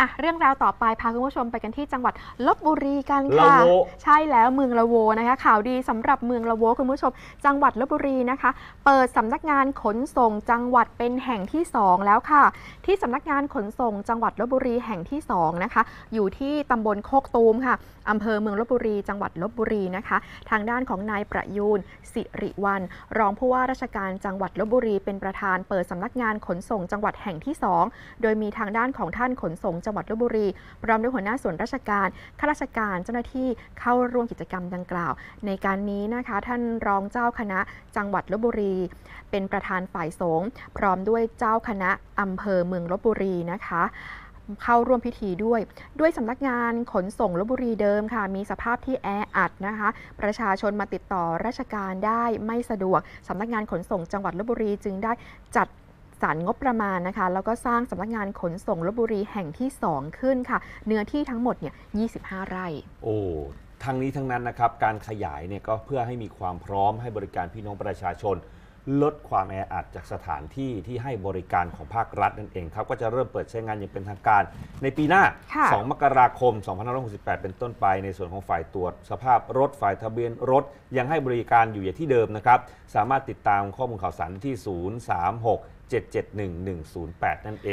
อะเรื่องราวต่อไปพาคุณผู้ชมไปกันที่จังหวัดลบบุรีกันละค่ะโว ใช่แล้วเมืองละโวนะคะ ข่าวดีสำหรับเมืองละโวคุณผู้ชม จังหวัดลบบุรีนะคะ เปิดสำนักงานขนส่งจังหวัดเป็นแห่งที่2แล้วค่ะ ที่สำนักงานขนส่งจังหวัดลบบุรีแห่งที่2นะคะ อยู่ที่ตำบลโคกตูมค่ะอำเภอเมืองลบบุรี จังหวัดลบบุรีนะคะ ทางด้านของนายประยูนสิริวัน รองผู้ว่าราชการจังหวัดลบบุรีเป็นประธาน เปิดสำนักงานขนส่งจังหวัดแห่งที่2โดยมีทางด้านของท่านขนส่งจังหวัดลบบุรี พร้อมด้วยหัวหน้าส่วนราชการ ข้าราชการ เจ้าหน้าที่เข้าร่วมกิจกรรมดังกล่าว ในการนี้นะคะ ท่านรองเจ้าคณะจังหวัดลบบุรี เป็นประธานฝ่ายสงฆ์พร้อมด้วยเจ้าคณะอำเภอเมืองลบบุรีนะคะเข้าร่วมพิธีด้วย ด้วยสำนักงานขนส่งลบบุรีเดิมค่ะ มีสภาพที่แออัดนะคะ ประชาชนมาติดต่อราชการได้ไม่สะดวกสำนักงานขนส่งจังหวัดลบบุรีจึงได้จัด สรรงบประมาณนะคะ แล้วก็สร้างสำนักงานขนส่งลบบุรีแห่งที่ 2 ขึ้นค่ะ เนื้อที่ทั้งหมดเนี่ย 25 ไร่ โอ้ทั้งนี้ทั้งนั้นนะครับ การขยายเนี่ยก็เพื่อให้มีความพร้อมให้บริการพี่น้องประชาชน ลดความแออัดจากสถานที่ที่ให้บริการของภาครัฐนั่นเองครับ ก็จะเริ่มเปิดใช้งานอย่างเป็นทางการ ในปีหน้า ค่ะ 2 มกราคม 2568 เป็นต้นไปในส่วนของฝ่ายตรวจ สภาพรถฝ่ายทะเบียนรถ ยังให้บริการอยู่อย่างที่เดิมนะครับ สามารถติดตามข้อมูลข่าวสารที่ 036 771 108 นั่นเอง